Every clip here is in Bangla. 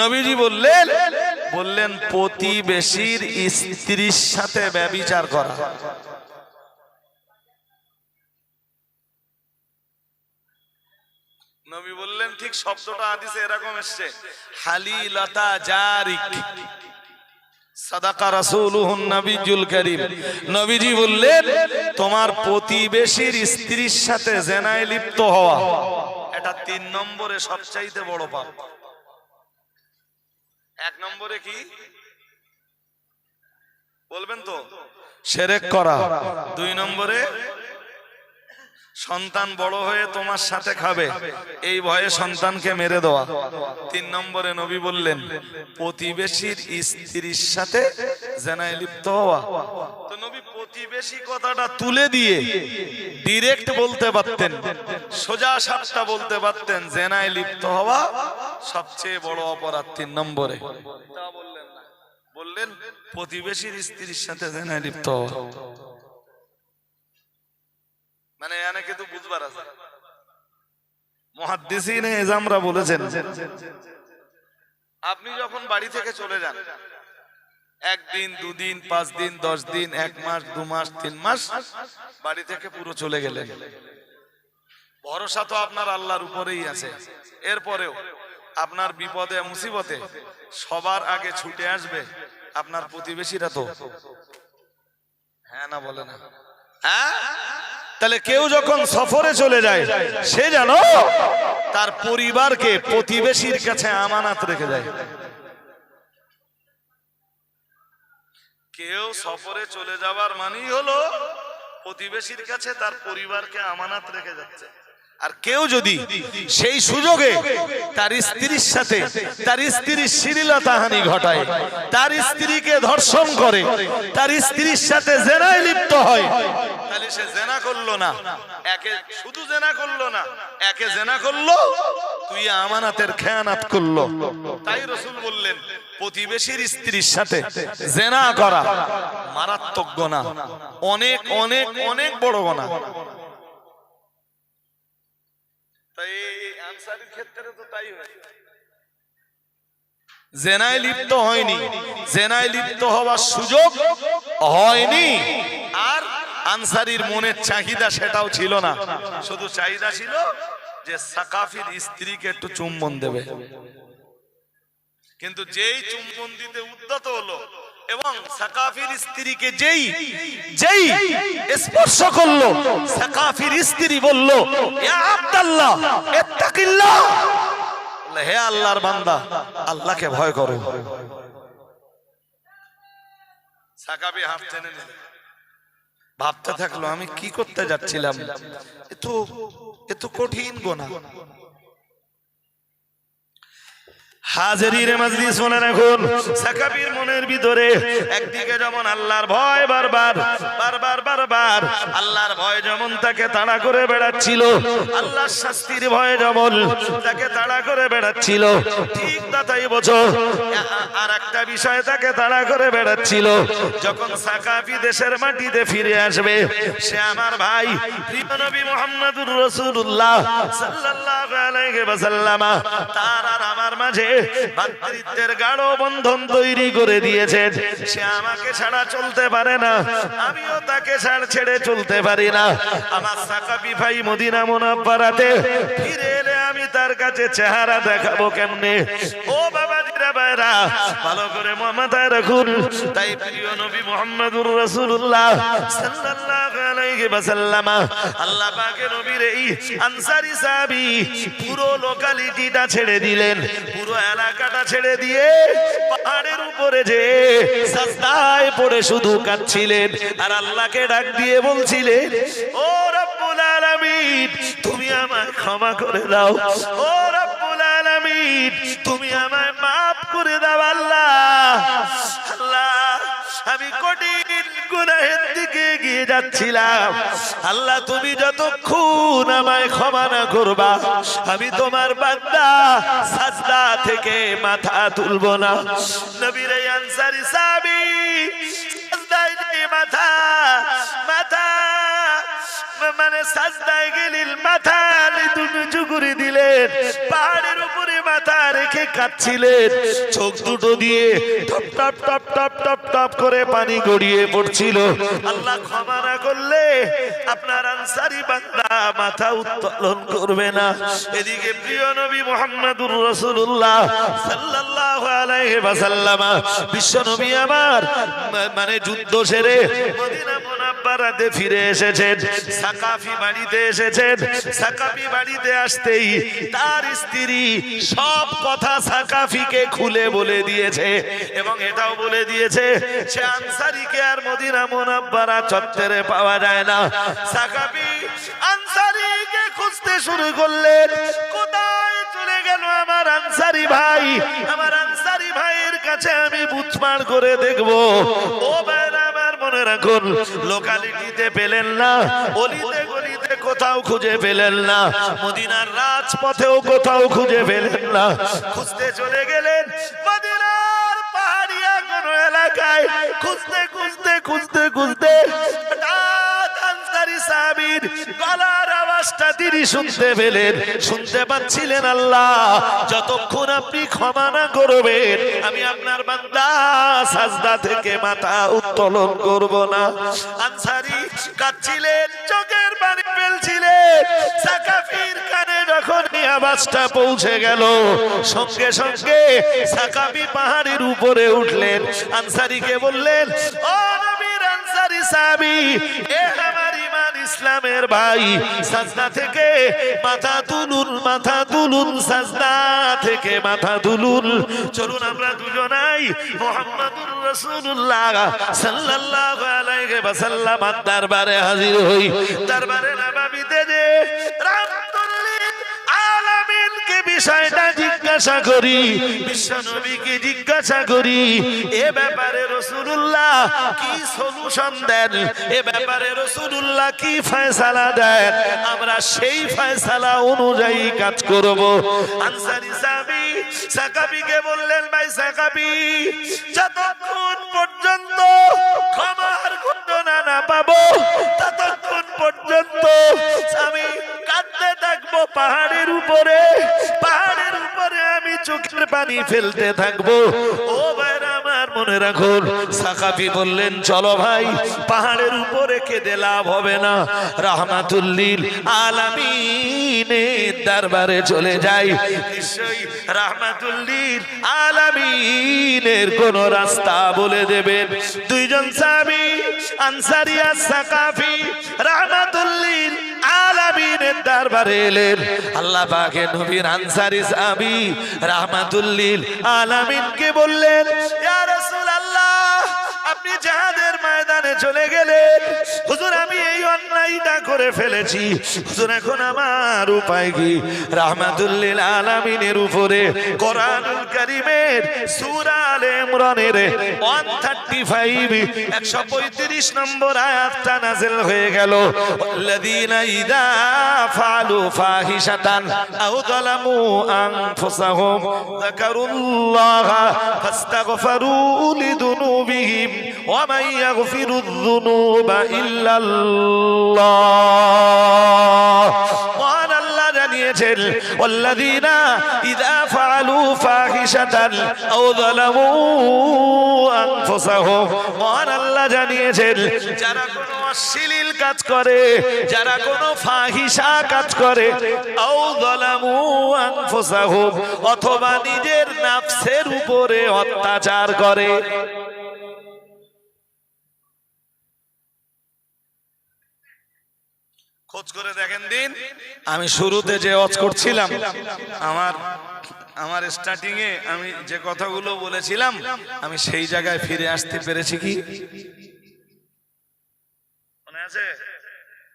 নবীজি বললেন বললেন, প্রতিবেশীর স্ত্রীর সাথে ব্যবিচার করা। নবী বললেন, ঠিক শব্দটা হাদিসে এরকম এসছে, হালিলতা জারিক নবীজি বললেন, তোমার প্রতিবেশীর সাথে জেনায় লিপ্ত হওয়া, এটা তিন নম্বরে সবচাইতে বড় পাপ। এক নম্বরে কি? বলবেন তো? সেরেক করা। দুই নম্বরে? সন্তান বড় হয়ে তোমার সাথে খাবে। এই ভয়ে সন্তানকে মেরে দেওয়া। তিন নম্বরে নবী বললেন, প্রতিবেশীর স্ত্রীর সাথে জেনায় লিপ্ত হওয়া। তো নবী প্রতিবেশী কথাটা তুলে দিয়ে ডিরেক্ট বলতে পারতেন, সোজা সাপটা বলতে পারতেন, জেনায় লিপ্ত হওয়া সবচেয়ে বড় অপরাধ। তিন নম্বরে বললেন, প্রতিবেশীর স্ত্রীর সাথে জেনায় লিপ্ত হওয়া। মানে বুঝবার আছে। এজামরা বলেছেন, আপনি যখন বাড়ি থেকে চলে যান, একদিন, দুদিন পাঁচ দিন দশ দিন এক মাস, দু মাস, তিন মাস, বাড়ি থেকে পুরো চলে গেলেন। ভরসা তো আপনার আল্লাহর উপরেই আছে। এরপরেও আপনার বিপদে, মুসিবতে সবার আগে ছুটে আসবে আপনার প্রতিবেশীরা তো। হ্যাঁ না বলে না। হ্যাঁ? তাহলে কেউ যখন সফরে চলে যায়, সে যেন তার পরিবারকে প্রতিবেশীর কাছে আমানাত রেখে যায়। কেউ সফরে চলে যাওয়ার মানেই হলো প্রতিবেশীর কাছে তার পরিবারকে আমানাত রেখে যাচ্ছে। আর কেউ যদি সেই সুযোগে তার স্ত্রীর সাথে, তার স্ত্রীর শ্লীলতাহানি ঘটায়, তার স্ত্রীকে ধর্ষণ করে, তার স্ত্রীর সাথে জেনায় লিপ্ত হয়, তাহলে সে জেনা করল না। একে শুধু জেনা করল না, একে জেনা করল, তুই আমানাতের খেয়ানাত করল। তাই রসুল বললেন, প্রতিবেশীর স্ত্রীর সাথে জেনা করা মারাত্মক গোনা অনেক অনেক অনেক বড় গোনা তাই আনসারির ক্ষেত্রে তো তাই হয়েছে জেনায় লিপ্ত হয়নি, জেনায় লিপ্ত হওয়ার সুযোগ হয়নি। আর আনসারির মনের চাহিদা সেটাও ছিল না। শুধু চাহিদা ছিল যে সাকাফির স্ত্রীকে একটু চুম্বন দেবে। কিন্তু যেই চুম্বন দিতে উদ্যত হলো এবং সাকাফির স্ত্রীকে যেই যেই স্পর্শ করল সাকাফির স্ত্রী বলল ইয়া আব্দুল্লাহ ইত্তাকিল্লাহ হে আল্লাহর বান্দা আল্লাহকে ভয় করো। সাকাবি হাত টেনে নিল। ভাবতে থাকল আমি কি করতে যাচ্ছিলাম? এত তো এ তো কঠিন গোনা। হাজারির মজলিস মনে রাখুন সাকাবির মনের ভিতরে একদিকে যেমন আল্লাহর ভয় বারবার বারবার বারবার আল্লাহর ভয় যেমন তাকে তাড়া করে বেড়াচ্ছিল আল্লাহর শাস্তির ভয় যেমন তাকে তাড়া করে বেড়াচ্ছিল ঠিক তাই বোঝো আর একটা বিষয় তাকে তাড়া করে বেড়াচ্ছিল যখন সাকাফি দেশের মাটিতে ফিরে আসবে সে আমার ভাই নবী মুহাম্মদুর রাসূলুল্লাহ সাল্লাল্লাহু আলাইহি ওয়াসাল্লাম তার আর আমার মাঝে ভাতৃত্বের গাঢ় বন্ধন তৈরি করে দিয়েছে। সে আমাকে ছাড়া চলতে পারে না। আমিও তাকে ছাড় ছেড়ে চলতে পারি না। আমার সাকাবি ভাই মদিনা মোনাব্বারাতে ফিরে এলে তার কাছে চেহারা দেখাবো কেমনে? ও বাবা ভাইরা, ভালো করে মাথায় রাখুন। তাই প্রিয় নবী মুহাম্মদুর রাসূলুল্লাহ সাল্লাল্লাহু আলাইহি ওয়াসাল্লাম, আল্লাহ পাকের নবীর এই আনসারী সাহাবী পুরো লোকালিটিটা ছেড়ে দিলেন। পুরো এলাকাটা ছেড়ে দিয়ে পাহাড়ের উপরে যে সাজদায় পড়ে শুধু কাঁদছিলেন আর আল্লাহকে ডাক দিয়ে বলছিলেন, ও রব্বুল আলামিন, তুমি আমায় ক্ষমা করে দাও। ও রব্বুল আলামিন, তুমি আমায় মাফ করে দাও আল্লাহ। আল্লাহ, আমি কঠিন গুনাহের দিকে এগিয়ে যাচ্ছিলাম। আল্লাহ, তুমি যতক্ষণ আমায় ক্ষমা না করবা, আমি তোমার বান্দা সাজদা থেকে মাথা তুলবো না। নবীর আনসারি সাবি মাথা মাথা মানে সাজদায় গেলিল, মাথা নিচু করে দিলেন, পাহাড়ের উপরে মাথা রেখে কাঁদছিলেন। চোখ দুটো দিয়ে টপ টপ টপ টপ টপ টপ করে পানি গড়িয়ে পড়ছিল। আল্লাহ ক্ষমা না করলে আপনার আনসারি বান্দা মাথা উত্তোলন করবে না। এদিকে প্রিয় নবী মোহাম্মদুর রসুল্লাহ সাল্লাল্লাহু আলাইহি ওয়াসাল্লাম, বিশ্ব নবী আমার মানে যুদ্ধ সেরে মদিনা মুনাব্বারাতে ফিরে এসেছেন। সাকাফি বাড়িতে এসেছেন। সাকাফি বাড়িতে আসতেই তার স্ত্রী সব কথা সাকাফিকে খুলে বলে দিয়েছে এবং এটাও বলে দিয়েছে, সে আনসারিকে আর মদিনা মুনাব্বারা চত্বরে পাওয়া যায় না। সাকাফি আনসারিকে খুঁজতে শুরু করলেন, কোথায় চলে গেল আমার আনসারি ভাই? আমার আনসারি ভাইয়ের কাছে আমি বুঝমার করে দেখব। ও আমার মনে রাখুন লোকালিটিতে পেলেন না, অলিতে গলিতে কোথাও খুঁজে পেলেন না, মদিনার রাজপথেও কোথাও খুঁজে পেলেন না। খুঁজতে চলে গেলেন মদিনার পাহাড়িয়া কোন এলাকায়। খুঁজতে খুঁজতে খুঁজতে খুঁজতে গলার আওয়াজটা তিনি শুনতে পেলেন। শুনতে পাচ্ছিলেন আল্লাহ। যতক্ষণ আপনি ক্ষমা না করবেন, আমি আপনার বান্দা সাজদা থেকে মাথা উত্তোলন করব না। আনসারি কাঁদছিলেন, চোখের পানি ফেলছিলেন। সাকাফির কানে যখন আওয়াজটা পৌঁছে গেল, সঙ্গে সঙ্গে সাকাফি পাহাড়ের উপরে উঠলেন। আনসারিকে বললেন, ও নবীর আনসারি সাহাবী, এ ইসলামের ভাই। সাজদা থেকে মাথা তুলুন মাথা তুলুন, সাজদা থেকে মাথা তুলুন। চলুন আমরা দুজনাই মোহাম্মদুর রাসূলুল্লাহ সাল্লাল্লাহু আলাইহি ওয়াসাল্লাম দরবারে হাজির হই। দরবারে নববীতে যে রাম বিষয়টা জিজ্ঞাসা করি, বিশ্বনবীকে জিজ্ঞাসা করি, এ ব্যাপারে রসুল্লাহ কি সলিউশন দেন? এ ব্যাপারে রসুল্লাহ কি ফয়সালা দেন? আমরা সেই ফয়সালা অনুযায়ী কাজ করব। আনসারি সাহাবী সাকাবিকে বললেন, ভাই সাকাবি, যতক্ষণ পর্যন্ত ক্ষমার ঘটনা না পাবো, ততক্ষণ পর্যন্ত আমি পাহাড়ের উপরে পাহাড়ের উপরে আমি চোখের পানি ফেলতে থাকব। ও ভাইরা আমার মনে রাখুন সাকাফি বললেন, চলো ভাই, পাহাড়ের উপরে কেঁদে লাভ হবে না। রাহমাতুল্লিল আলামিনের দরবারে চলে যাই। নিশ্চয়ই রাহমাতুল্লিল আলামিনের কোন রাস্তা বলে দেবেন। দুইজন সাহাবী, আনসারিয়া সাকাফি, রাহমাতুল্লিল আলামিনের দরবারে এলেন। আল্লাহ পাকের নবীর আনসারি সাহাবী রাহমাতুল্লিল আলামিনকে বললেন ইয়া রাসূলুল্লাহ আপনি জাহাদের ময়দানে চলে গেলেন। হুজুর, আমি এই অন্যায়টা করে ফেলেছি। হুজুর, এখন আমার উপায় কি? রাহমাতুল্লিল আলামিনের উপরে কোরআনুল কারীমের সূরা আলে ইমরানের 135 135 নম্বর আয়াতটা নাযিল হয়ে গেল। আল্লাযীনা ইযা ফালু ফাহিশাতান আও যালামু আনফুসাহুম। যাকারুল্লাহ ফাস্তাগফারু লিদুনুবিহিম ومن يغفر الذنوب إلا الله মহান আল্লাহ জানিয়েছেন والذين إذا فعلوا فاحشة أو ظلموا أنفسهم মহান আল্লাহ জানিয়েছেন যারা কোনো অশ্লীল কাজ করে যারা কোনো ফাহিসা কাজ করে আও যালামু আনফুসাহুম অথবা নিজের নাফসের উপরে অত্যাচার করে খোঁজ করে দেখেন দিন। আমি শুরুতে যে অজ করছিলাম আমার আমার স্টার্টিং এ আমি যে কথাগুলো বলেছিলাম আমি সেই জায়গায় ফিরে আসতে পেরেছি কি? মনে আছে?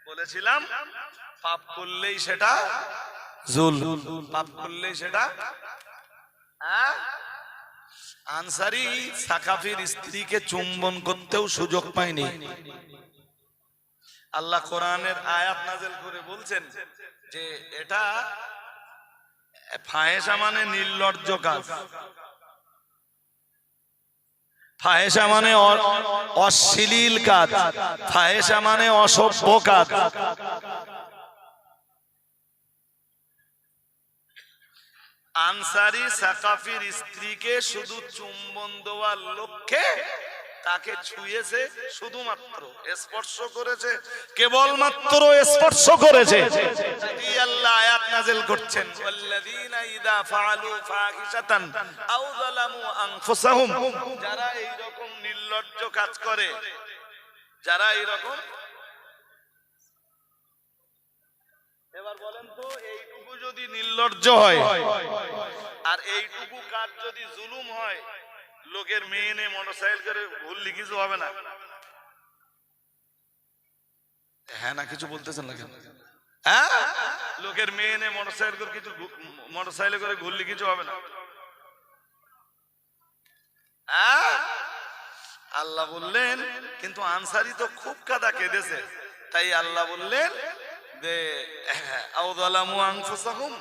বলেছিলাম পাপ করলেই সেটা জুল। পাপ করলেই সেটা হ্যাঁ? আনসারি সাকাফির স্ত্রীকে চুম্বন করতেও সুযোগ পায়নি। আল্লাহ কোরআনের আয়াত নাজেল করে বলছেন যে এটা ফাহেসা মানে নির্লজ্জ কাজ। ফাহেসা মানে অশ্লীল কাজ। ফাহেসা মানে অসভ্য কাজ। আনসারি সাকাফির স্ত্রীকে শুধু চুম্বন দেওয়ার লক্ষ্যে তাকে ছুঁয়েছে শুধুমাত্র স্পর্শ করেছে কেবলমাত্র স্পর্শ করেছে। আল্লাহ আয়াত নাযিল করছেন ওয়াল্লাযীনা ইযা ফাআলু ফাহিশাতান আও যালামু আনফুসাহুম। যারা এই রকম নির্লজ্জ কাজ করে যারা এই রকম এবার বলেন তো এইটুকু যদি নির্লজ্জ হয়। আর এইটুকু কাজ যদি জুলুম হয় লোকের মেয়ে নিয়ে মোটরসাইকেল করে ভুললি কিছু হবে না। হ্যাঁ না কিছু বলতেছেন না কেন? হ্যাঁ? লোকের মেয়ে নিয়ে মোটরসাইকেল করে কিছু মোটরসাইকেল করে ঘুরলি কিছু হবে না। হ্যাঁ? আল্লাহ বললেন কিন্তু আনসারি তো খুব কাদা কেঁদেছে। তাই আল্লাহ বললেন যে আউদালামু আনফুসাহুম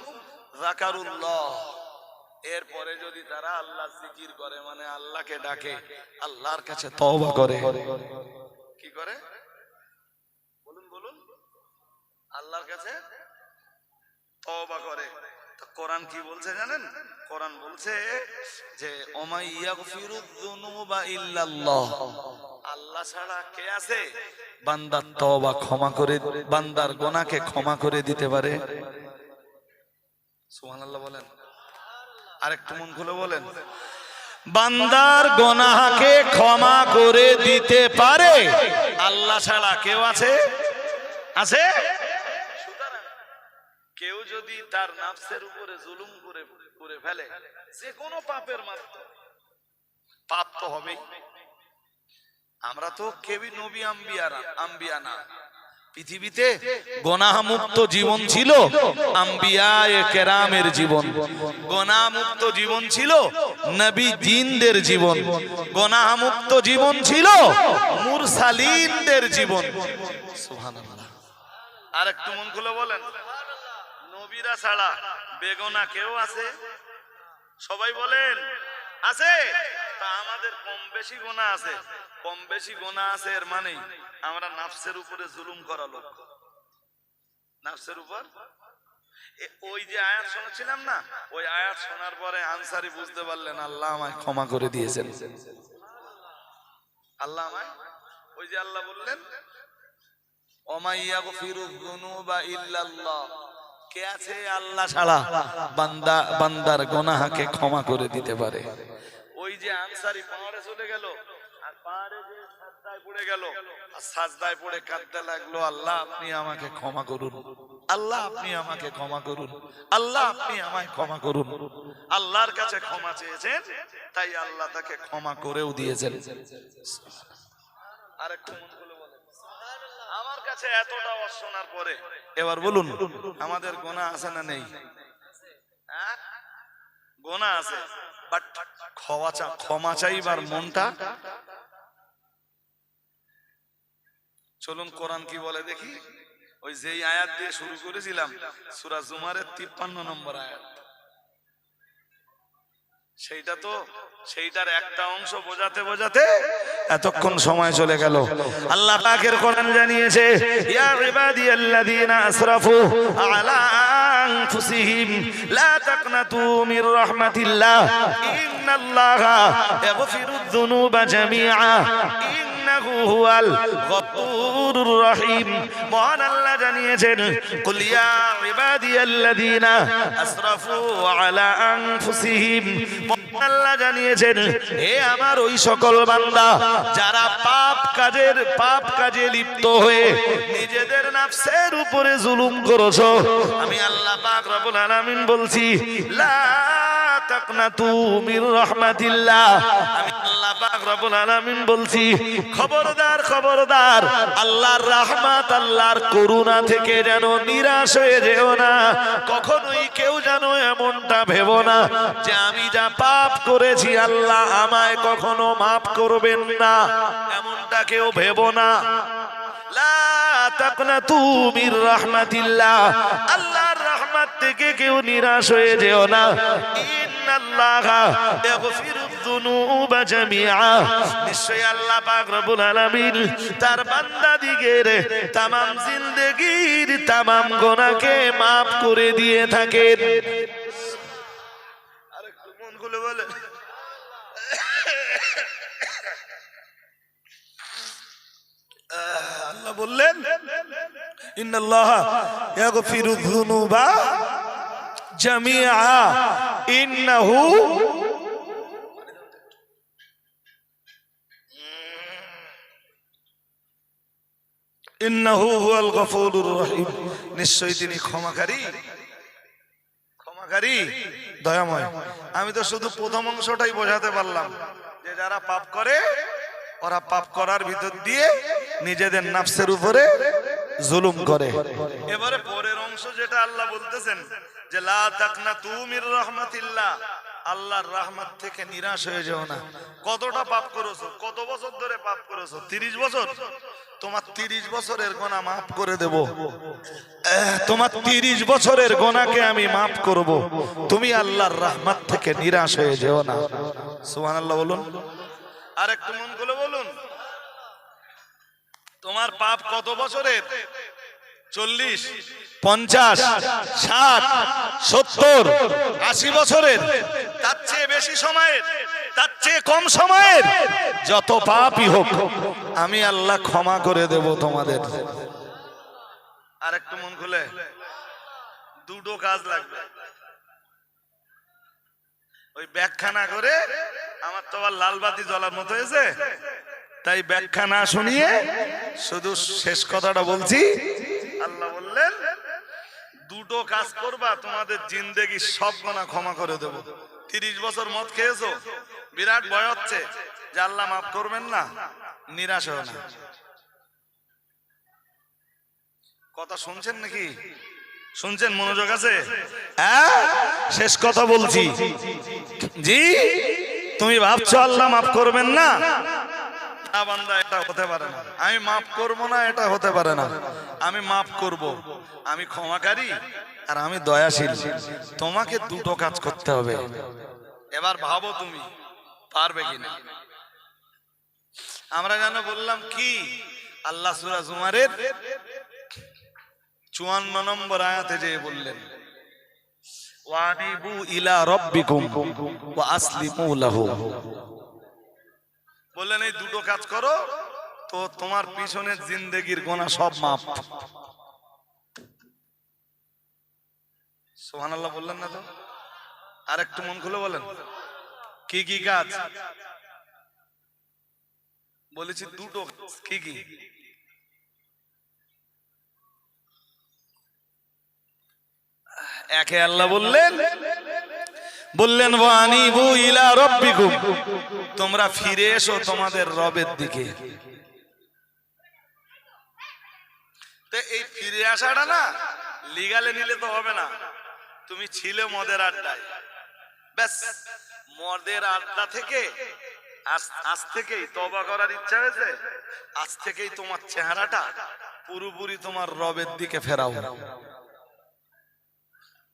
যাকারুল্লাহ। এরপরে যদি তারা আল্লাহ জিকির করে মানে আল্লাহকে ডাকে, আল্লাহর কাছে তওবা করে। কি করে? বলুন বলুন। আল্লাহর কাছে তওবা করে। কোরআন কি বলছে জানেন? কোরআন বলছে যে ইল্লাল্লাহ। আল্লাহ ছাড়া কে আছে? বান্দার তওবা ক্ষমা করে, বান্দার গোনাকে ক্ষমা করে দিতে পারে। সুবহানাল্লাহ বলেন। আরেকটু মন খুলে বলেন। বান্দার গোনাহাকে ক্ষমা করে দিতে পারে? আল্লাহ ছাড়া কেউ আছে? আছে? কেউ যদি তার নাফসের উপরে জুলুম করে করে ফেলে যে কোনো পাপের মাধ্যমে। পাপ তো হবেই। আমরা তো কেউই নবী আম্বিয়ারা আম্বিয়া না। পৃথিবীতে গোনামুক্ত জীবন ছিল আম্বিয়ায়ে কেরামের জীবন। গোনামুক্ত জীবন ছিল নবী জিনদের জীবন। গোনামুক্ত জীবন ছিল মুরসালিনদের জীবন। সুবহানাল্লাহ। আর একটু মন খুলে বলেন, নবীরা ছাড়া বেগনা কেউ আছে? সবাই বলেন, আছে। তা আমাদের কম বেশি গোনা আছে। কম বেশি গোনা আছে এর মানে আমরা নাফসের উপরে জুলুম করা লোক। নাফসের উপর? ওই যে আয়াত শুনেছিলাম না? ওই আয়াত শোনার পরে আনসারি বুঝতে পারলেন, আল্লাহ আমায় ক্ষমা করে দিয়েছেন। আল্লাহ আমায়? ওই যে আল্লাহ বললেন কে আছে আল্লাহ ছাড়া? বান্দা, বান্দার গোনাহাকে ক্ষমা করে দিতে পারে। ওই যে আনসারি পাহাড়ে চলে গেল পড়ে গেল সাজদায় পড়ে কাঁদতে লাগল আল্লাহ আপনি আমাকে ক্ষমা করুন। আল্লাহ আপনি আমাকে ক্ষমা করুন। আল্লাহ আপনি আমায় ক্ষমা করুন। আল্লাহর কাছে ক্ষমা চেয়েছেন তাই আল্লাহ তাকে ক্ষমা করেও দিয়েছেন। আর একটু খুলে বলেন। আমার কাছে এতটা পরে এবার বলুন আমাদের গোনা আছে না নেই? হ্যাঁ? গোনা আছে বাট ক্ষমা চাইবার মনটা চলুন কোরআন কি বলে দেখি? ওই যেই আয়াত দিয়ে শুরু করেছিলাম, সূরা জুমারের 53 নম্বর আয়াত। সেইটা তো, সেইটার একটা অংশ বোঝাতে বোঝাতে এতক্ষণ সময় চলে গেল। আল্লাহ পাকের কোরআন জানিয়েছে, ইয়া ইবাদিয়াল্লাযীনা আসরাফু আলা আনফুসিহিম, লা তাকনাতু মির রাহমাতিল্লাহ, ইন্নাল্লাহা ইয়াগফিরুয যুনুবা জামিআ মহান আল্লাহ জানিয়েছেন, কুল ইয়া ইবাদিয়াল্লাযীনা আসরাফু আলা আল্লাহ জানিয়েছেন, হে আমার ওই সকল বান্দা, যারা পাপ কাজের, পাপ কাজে লিপ্ত হয়ে নিজেদের নাফসের উপরে জুলুম করেছ। আমি আল্লাহ পাক রব্বুল আলামিন বলছি, লা তাকনাতু মির রাহমাতিল্লাহ। আমি আল্লাহ পাক রব্বুল আলামিন বলছি, খবরদার খবরদার, আল্লাহর রহমত, আল্লাহর করুণা থেকে যেন নিরাশ হয়ে যেও না। কখনোই কেউ যেন এমনটা ভেবো না যে আমি যা পাপ করেছি, আল্লাহ আমায় কখনো মাফ করবেন না। এমনটা কেউ ভেবো না। লা তাকনাতু মির রাহমাতিল্লাহ। আল্লাহর রহমত থেকে কেউ নিরাশ হয়ে যেও না। ইয়াগফিরুয জামিআ। নিশ্চয়ই আল্লাহ পাক রব্বুল আলামিন তার বান্দাদিগের তামাম জিন্দেগীর তামাম গুনাহকে maaf করে দিয়ে থাকেন। আরেকটু মন খুলে বলেন আল্লাহ বললেন, ইন্নাল্লাহ ইয়াগফিরু যুনুবা জামিআ ইন্নাহু ইন্নাহু হুয়াল গফুরুর রহিম নিশ্চয়ই তিনি ক্ষমাকারী। ক্ষমাকারী। দয়াময়। আমি তো শুধু প্রথম অংশটাই বোঝাতে পারলাম। যে যারা পাপ করে, ওরা পাপ করার ভিতর দিয়ে নিজেদের নাফসের উপরে জুলুম করে। এবারে পরের অংশ যেটা আল্লাহ বলতেছেন যে লা তাকনা তুমির রহমাতিল্লাহ। আল্লাহর রহমত থেকে নিরাশ হয়ে যাও না। কতটা পাপ করেছ? কত বছর ধরে পাপ করেছ? তিরিশ বছর? তোমার তিরিশ বছরের গোনা মাফ করে দেব। তোমার তিরিশ বছরের গোনাকে আমি মাফ করব। তুমি আল্লাহর রহমত থেকে নিরাশ হয়ে যেও না। সুহান আল্লাহ বলুন। আর একটু মন করে বলুন। তোমার পাপ কত বছরের? চল্লিশ, পঞ্চাশ, ষাট, সত্তর, আশি বছরের। তার চেয়ে বেশি সময়ের, তার চেয়ে কম সময়ের। যত পাপই হোক, আমি আল্লাহ ক্ষমা করে দেব তোমাদের। আর একটু মন খুলে। দুটো কাজ লাগবে। ওই ব্যাখ্যা না করে আমার তো আবার লাল বাতি জ্বলার মতো হয়েছে। তাই ব্যাখ্যা না শুনিয়ে শুধু শেষ কথাটা বলছি বললেন দুটো কাজ করবা, তোমাদের জিন্দেগি সব গোনা ক্ষমা করে দেব। তিরিশ বছর মদ খেয়েছো, বিরাট ভয় হচ্ছে। যে আল্লাহ মাফ করবেন না, নিরাশ হয় না। কথা শুনছেন নাকি? শুনছেন? মনোযোগ আছে? হ্যাঁ? শেষ কথা বলছি। জি? তুমি ভাবছ আল্লাহ মাফ করবেন না? আমি মাফ করব না, এটা হতে পারে না। আমি মাফ করব। আমি ক্ষমাকারী আর আমি দয়াশীল। তোমাকে দুটো কাজ করতে হবে। এবার ভাবো তুমি, পারবে কিনা? আমরা যেন বললাম কি? আল্লাহ সুরা চুয়ান্ন নম্বর আয়াতে যে বললেন, ওয়ানিবু ইলা রব্বিকুম ওয়া আসলিমু লাহু। বললেন, এই দুটো কাজ করো, তো তোমার পিছনের জিন্দেগির গোনা সব মাপ সোহান আল্লাহ বললেন না তো? আর একটু মন খুলে বলেন। কি কি কাজ? বলেছি, দুটো। কি কি? একে আল্লাহ বললেন বললেন, ওয়ানিবু ইলা রব্বিকুম। তোমরা ফিরে এসো তোমাদের রবের দিকে। এই ফিরে আসাটা না লিগালে নিলে তো হবে না। তুমি ছিলে মদের আড্ডায়। ব্যাস, মদের আড্ডা থেকে আজ আজ থেকেই তবা করার ইচ্ছা হয়েছে। আজ থেকেই তোমার চেহারাটা পুরোপুরি তোমার রবের দিকে ফেরাও।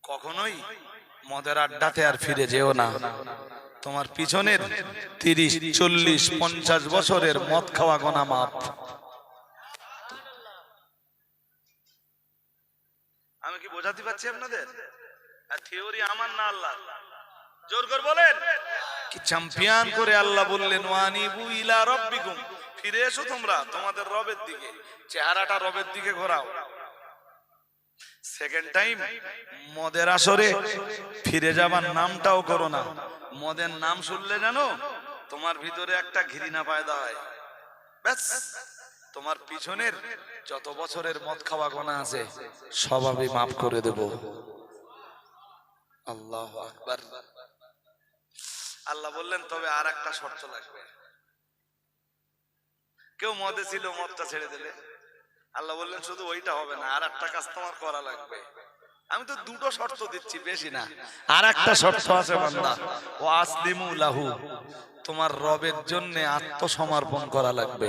কখনোই মদের আড্ডাতে আর ফিরে যেও না। তোমার পিছনের তিরিশ, চল্লিশ, পঞ্চাশ বছরের মদ খাওয়া গোনা মাপ। আমি কি বোঝাতে পারছি আপনাদের? থিওরি আমার না আল্লাহ জোর করে বলেন। কি চ্যাম্পিয়ন করে আল্লাহ বললেন, ওয়ানিবু ইলা রব্বিকুম। ফিরে এসো তোমরা তোমাদের রবের দিকে। চেহারাটা রবের দিকে ঘোরাও। সেকেন্ড টাইম মদের আসরে ফিরে যাবার নামটাও করো না। মদের নাম শুনলে জানো, তোমার ভিতরে একটা ঘৃণা পায়দা হয়। তোমার পিছনের যত বছরের মদ খাওয়া গোনা আছে, সব আমি মাফ করে দেব। আল্লাহ আকবার। আল্লাহ বললেন, তবে আর একটা শর্ত লাগবে। কেউ মদে ছিল, মদটা ছেড়ে দিলে। আল্লাহ বললেন শুধু ওইটা হবে না আর একটা কাজ তোমার করা লাগবে। আমি তো দুটো শর্ত দিচ্ছি বেশি না। আর একটা শর্ত আছে বান্দা। ও আসলিমু লাহু তোমার রবের জন্য আত্মসমর্পণ করা লাগবে।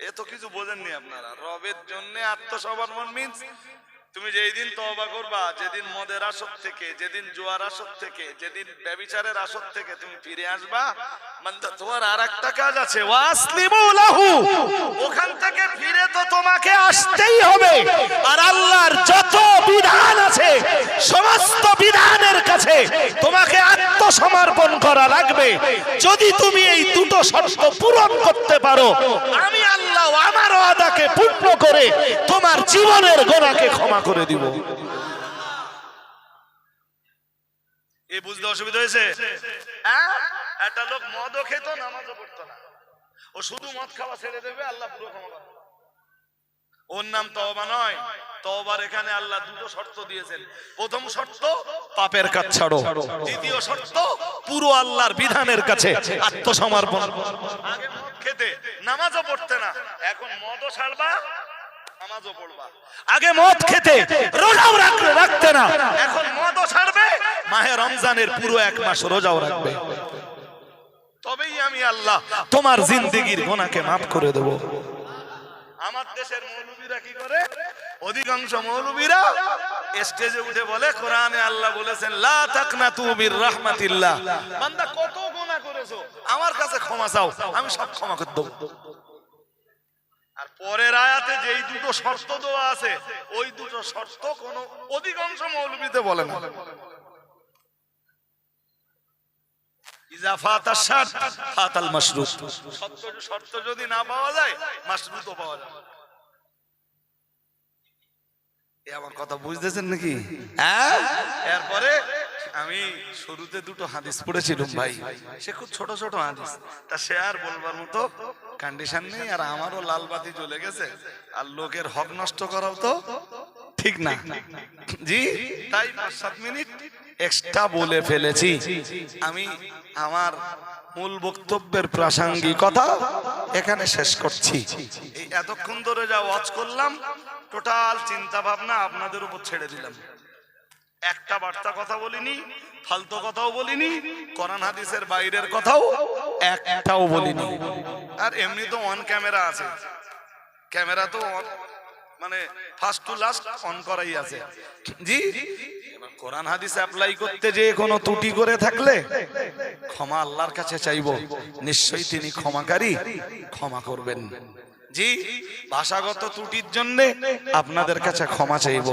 এ তো কিছু বোঝেননি আপনারা। রবের জন্য আত্মসমর্পণ মিন্স তুমি যেই দিন তওবা করবা, যেদিন মদের আসর থেকে, যেদিন জোয়ার আসর থেকে, যেদিন ব্যবিচারের আসর থেকে তুমি ফিরে আসবা মানে তোমার আর একটা কাজ আছে। ওখান থেকে ফিরে তো তোমাকে আসতেই হবে। আর আল্লাহর যত বিধান আছে, সমস্ত বিধানের কাছে তোমাকে আত্মসমর্পণ করা লাগবে। যদি তুমি এই দুটো শর্ত পূরণ করতে পারো, আমি আল্লাহ আমার ওয়াদাকে পূর্ণ করে তোমার জীবনের গোনাকে ক্ষমা করে দিব। এই বুঝতে অসুবিধা হয়েছে? হ্যাঁ? একটা লোক মদও খেত, নামাজও পড়তো না। ও শুধু মদ খাওয়া ছেড়ে দেবে, আল্লাহ পুরো ক্ষমা করবে ওর নাম তওবা নয়। এখানে আল্লাহ দুটো শর্ত দিয়েছেন। প্রথম শর্ত, পাপের ছাড়ো। দ্বিতীয় শর্ত, পুরো আল্লাহর বিধানের কাছে আত্মসমর্পণ। আগে মদ খেতে, নামাজও পড়তে না। এখন মদও ছাড়বা নামাজও পড়বা। আগে মদ খেতে রোজাও রাখতে রাখতে না। এখন মদও ছাড়বে মাহে রমজানের পুরো এক মাস রোজাও রাখবে। তবেই আমি আল্লাহ তোমার জিন্দেগির গোনাকে মাফ করে দেব। আমার দেশের মৌলবীরা কি করে? অধিকাংশ মৌলবীরা স্টেজে উঠে বলে কোরআনে আল্লাহ বলেছেন লা তাকনাতু মির রাহমাতিল্লাহ। বান্দা কত গুনাহ করেছ? আমার কাছে ক্ষমা চাও আমি সব ক্ষমা করে দেব। পরের আয়াতে যেই দুটো শর্ত দেওয়া আছে, ওই দুটো শর্ত কোন অধিকাংশ মৌলবীতে বলে না। শর্ত যদি না পাওয়া যায় কথা বুঝতেছেন নাকি? হ্যাঁ? এরপরে আমি শুরুতে দুটো হাদিস পড়েছিলাম ভাই। সে খুব ছোট ছোট হাদিস। তা সে আর বলবার মতো কন্ডিশন নেই, আর আমারও লাল বাতি জ্বলে গেছে। আর লোকের হক নষ্ট করাও তো ঠিক না। জি, তাই পাঁচ, সাত মিনিট এক্সট্রা বলে ফেলেছি। আমি আমার মূল বক্তব্যের প্রাসঙ্গিকতা এখানে শেষ করছি। এতক্ষণ ধরে যা ওয়াচ করলাম টোটাল চিন্তা ভাবনা আপনাদের উপর ছেড়ে দিলাম। একটা বার্তা কথা বলিনি, ফালতু কথাও বলিনি, কোরআন হাদিসের বাইরের কথাও একটাও বলিনি। আর এমনি তো অন ক্যামেরা আছে। ক্যামেরা তো মানে ফার্স্ট টু লাস্ট অন করাই আছে। জি কোরআন হাদিস অ্যাপ্লাই করতে যে কোনো ত্রুটি করে থাকলে ক্ষমা আল্লাহর কাছে চাইব। নিশ্চয়ই তিনি ক্ষমাকারী, ক্ষমা করবেন। জি, ভাষাগত ত্রুটির জন্য আপনাদের কাছে ক্ষমা চাইব।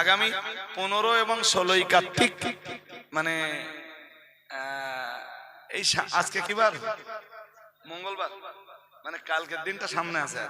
আগামী পনেরো এবং ষোলোই কার্তিক মানে এই আজকে কিবার মঙ্গলবার। মানে কালকের দিনটা সামনে আছে